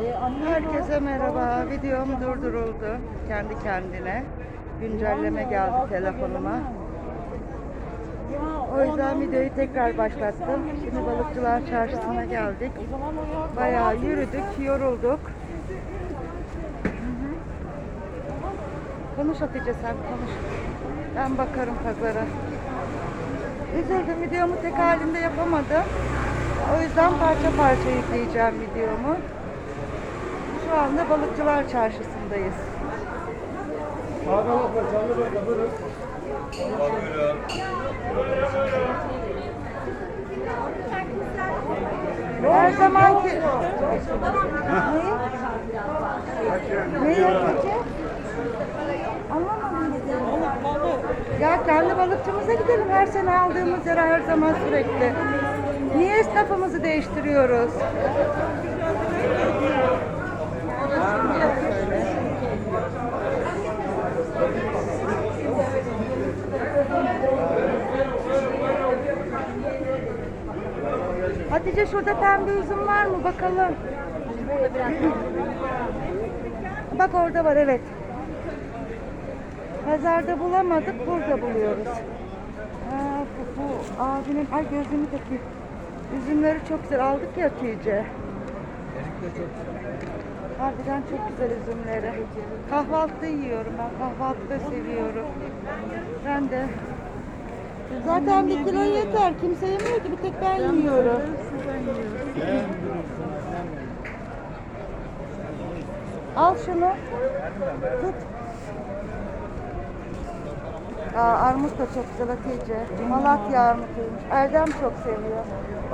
Herkese merhaba. Videom durduruldu kendi kendine. Güncelleme geldi telefonuma. O yüzden videoyu tekrar başlattım. Şimdi balıkçılar çarşısına geldik. Bayağı yürüdük, yorulduk. Konuş Hatice sen konuş. Ben bakarım pazara. Üzüldüm videomu tek halinde yapamadım. O yüzden parça parça yükleyeceğim videomu. Şu anda Balıkçılar Çarşısı'ndayız. Her zamanki... Neyi? Neyi Hatice? Anlamadım. Ya kendi balıkçımıza gidelim. Her sene aldığımız yere her zaman sürekli. Niye esnafımızı değiştiriyoruz? Hatice şurada pembe üzüm var mı? Bakalım. Bak orada var evet. Pazarda bulamadık, burada buluyoruz. Ha, bu, bu abinin, ay gözünü takayım. Üzümleri çok güzel aldık ya Hatice. Harbiden çok güzel üzümleri. Kahvaltıda yiyorum ben, kahvaltıda seviyorum. Ben de. Zaten bir kilo yeter, kimse yemiyor ki, bir tek ben yiyorum. Al şunu. Tut. Aa, armut da çok güzel Hatice. Malatya armutuymuş. Erdem çok seviyor.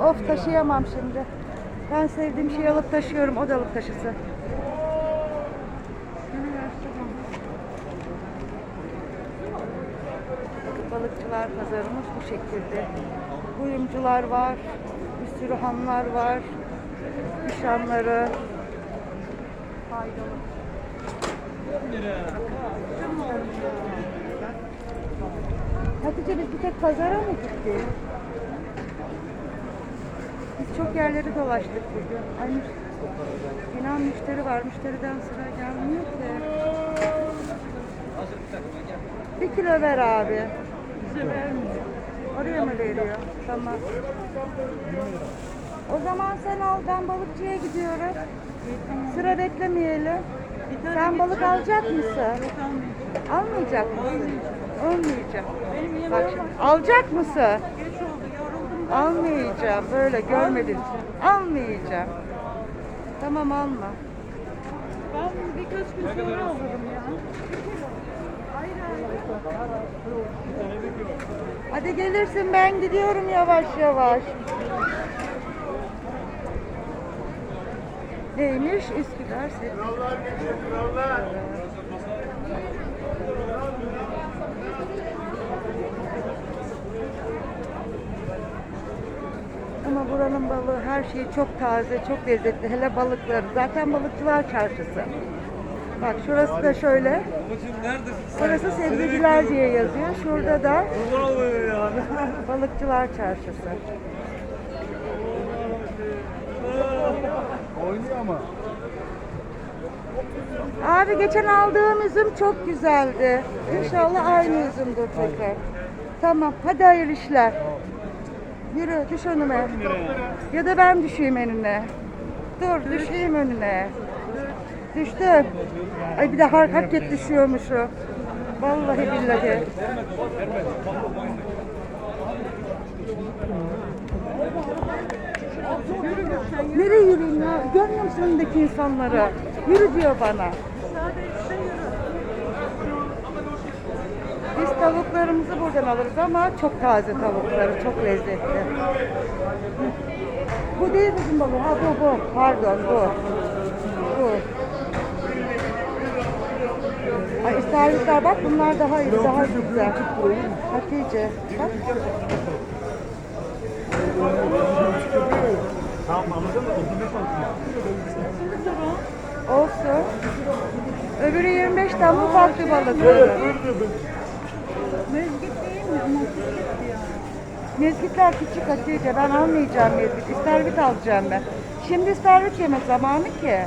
Of taşıyamam şimdi. Ben sevdiğim şeyi alıp taşıyorum. O da alıp taşısın. Balıkçılar pazarımız bu şekilde. Kuyumcular var. Bir sürü hanlar var. Nişanları. Faydalı. Hatice biz bir tek pazara mı gittik? Biz çok yerleri dolaştık bugün. Ay, inan müşteri var. Müşteriden sıra gelmiyor ki. Bir kilo ver abi. Bize vermiyor. Oraya mı veriyor? Tamam. O zaman sen al. Ben balıkçıya gidiyorum. Sıra beklemeyelim. Sen balık alacak mısın? Almayacak mısın? Almayacağım. Bak şimdi, alacak mısın? Almayacağım. Böyle görmedin. Almayacağım. Tamam alma. Ben birkaç gün sonra alırım ya. Hadi gelirsin ben gidiyorum yavaş yavaş. Neymiş? Üsküdar. Krallar geçiyor krallar. Ama buranın balığı her şeyi çok taze, çok lezzetli. Hele balıkları. Zaten balıkçılar çarşısı. Bak şurası da şöyle. Burası sebzeciler diye yazıyor. Şurada da Kurban oluyor yani. balıkçılar çarşısı. Oynuyor ama. Abi geçen aldığım üzüm çok güzeldi. İnşallah aynı üzümdür tekrar. Tamam hadi hayırlı işler. Yürü düş önüme. Ya da ben düşeyim önüne. Dur düşeyim önüne. Düştüm. Ay bir de har- hareket düşüyormuşum. Vallahi billahi. Nereye yürüyeyim ya? Görmüyor musun önündeki insanları? Yürü diyor bana. Biz tavuklarımızı buradan alırız ama çok taze tavukları, çok lezzetli. Bu değil bizim balığı. Ha bu bu. Pardon. Bu. İstavritler bak bunlar daha iyi, daha güzel. Hatice bak. Tamam anladın mı? 35 altın. Olsun. Öbürü 25 tane ufak bir balıkları. Mezgit değil mi? Ama küçük. Mezgitler küçük Hatice. Ben almayacağım mezgit. İstervit alacağım ben. Şimdi istervit yeme zamanı ki.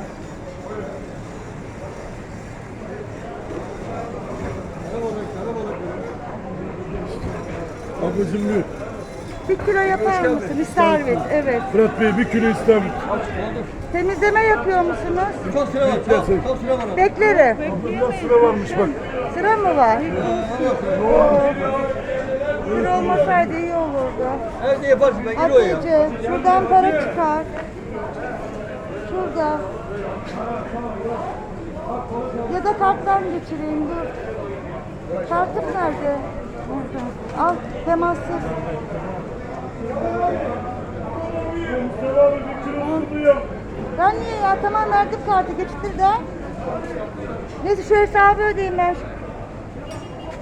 Ablacım bir. Bir kilo yapar mısın? İstavrit, evet. Fırat Bey bir kilo istavrit. Temizleme yapıyor musunuz? Çok sıra var. Çok, çok sıra var. Beklerim. Burada sıra varmış bak. Sıra mı var? Sıra olmasaydı iyi olurdu. Evde yaparsın ben iyi o ya. Hatice, şuradan para çıkar. Şurada. Ya da karttan geçireyim dur. Kartım nerede? Orada. Al temassız. Ben niye ya? Tamam verdim kartı geçtir de. Neyse şu hesabı ödeyeyim ben.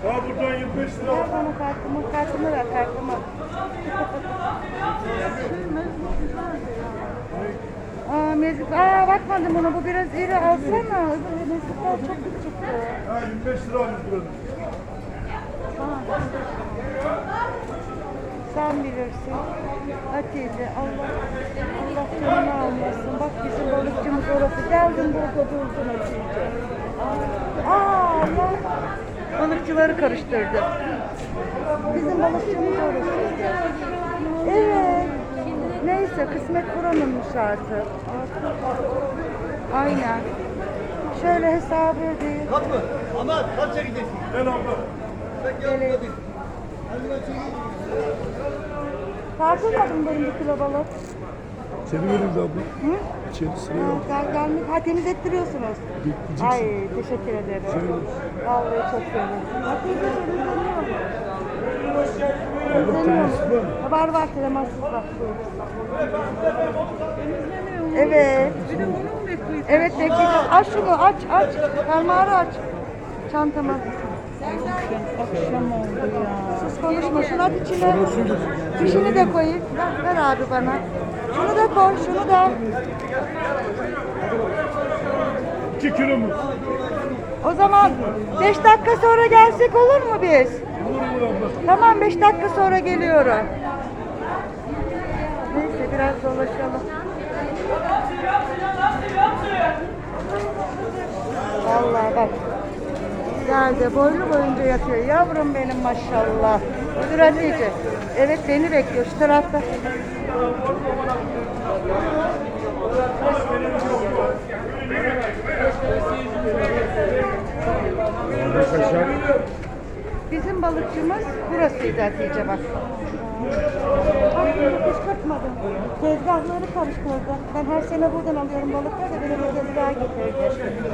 Ha buradan 25 lira. Ver bana kartımı, kartımı ver kartımı. Aa mezgit, aa bakmadım ona bu biraz iri alsana. Mezgitler çok küçük. Ha 25 lira almış burada. Sen bilirsin. Hatice Allah Allah canını almasın. Bak bizim balıkçımız orası. Geldim burada durdun Hatice. Aa Allah. Balıkçıları karıştırdım. Bizim balıkçımız orasıydı. Evet. Neyse kısmet buranınmış artık. Aynen. Şöyle hesabı ödeyeyim. Kaç mı? Aman kaç çekeceksin? Gel abla. Çekeyim. Tartılmadın benim bir kilo balık. Seni veririz abla. Hı? İçeri sıra Ha, yok. gel, gelmek. Ha temiz ettiriyorsunuz. Bekleyeceksin. Ay teşekkür ederim. Vallahi çok sevindim. Mu? Temizleniyor mu? temizsiz var? Ha, Var var temassız var. Evet. Bir de onu mu bekleyeceğiz? Evet bekleyeceğim. Aç şunu aç aç. Fermuarı aç. Çantama. Akşam oldu ya. Sus konuşma. Şunu at içine. Fişini de koyayım. Ver, ver abi bana. Şunu da koy. Şunu da. 2 kilo mu? O zaman 5 dakika sonra gelsek olur mu biz? Olur mu abla? Tamam 5 dakika sonra geliyorum. Neyse biraz dolaşalım. Vallahi bak. Geldi boylu boyunca yatıyor. Yavrum benim maşallah. Dur Hatice. Evet beni bekliyor şu tarafta. Bizim balıkçımız burasıydı Hatice bak. Bak kışkırtmadım. Tezgahları karıştırdı. Ben her sene buradan alıyorum balıkları da beni bir tezgaha getirdi.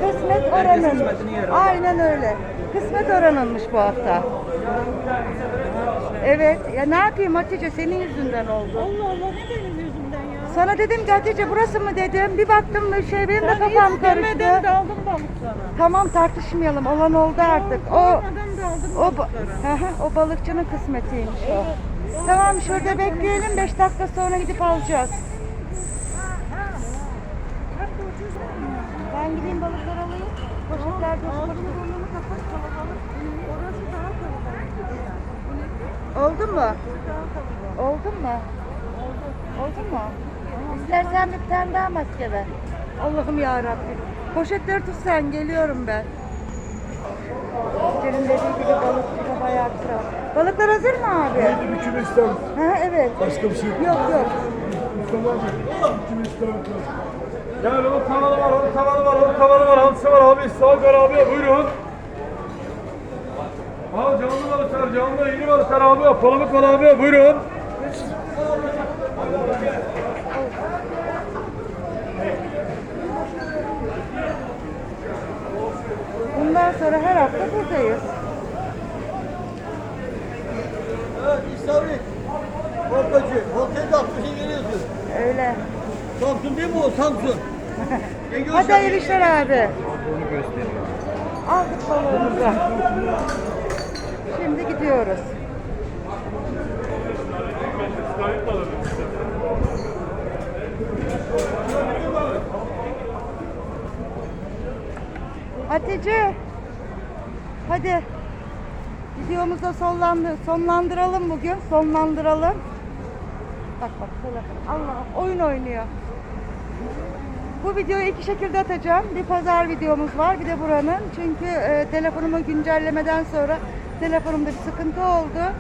Kısmet oranın. Aynen öyle. Kısmet oranınmış bu hafta. Evet. Ya ne yapayım Hatice senin yüzünden oldu. Allah Allah ne benim yüzümden? Sana dedim ki Hatice burası mı dedim. Bir baktım ve şey benim de Ben kafam karıştı. daldım balıklara. Tamam tartışmayalım. Olan oldu artık. O daldım o, ba- balıklara. Hı hı, o balıkçının kısmetiymiş o. Tamam şurada bekleyelim 5 dakika sonra gidip alacağız. Ben gideyim balıkları alayım. Poşetler Ağzını götürüp. burnunu kapat kalabalık. Orası daha kalabalık. Oldu mu? Oldu mu? Oldu mu? İstersen bir tane daha maske ver. Allah'ım ya Rabbim. Poşetleri tut sen geliyorum ben. Senin dediği gibi balıkçıda bayağı bir sıra. var. Balıklar hazır mı abi? Neydi bir kilo istavrit? Ha evet. Başka bir şey yok. Yok yok. Mustafa abi. Bir kilo. Gel onun tavanı var, onun tavanı var, onun tavanı var, hamsi var abi, sağ var abi, buyurun. Al canlı balıklar, canlı, yeni balıklar abi, palamut var abi, buyurun. Bundan sonra her hafta buradayız. Evet İstavrit. Korkacı. Volkan da 60'a geliyorsun. Öyle. Samsun değil mi o? Samsun. Hadi hayırlı işler abi. Aldık balığımızı. Şimdi gidiyoruz. Hatice. Hadi. Videomuzu da sonlandı, sonlandıralım bugün. Sonlandıralım. Bak bak şöyle. Allah oyun oynuyor. Bu videoyu iki şekilde atacağım. Bir pazar videomuz var, bir de buranın. Çünkü e, telefonumu güncellemeden sonra telefonumda bir sıkıntı oldu.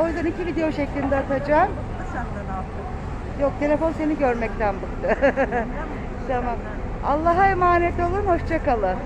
O yüzden iki video şeklinde atacağım. Yok telefon seni görmekten bıktı. tamam. Allah'a emanet olun, hoşça kalın.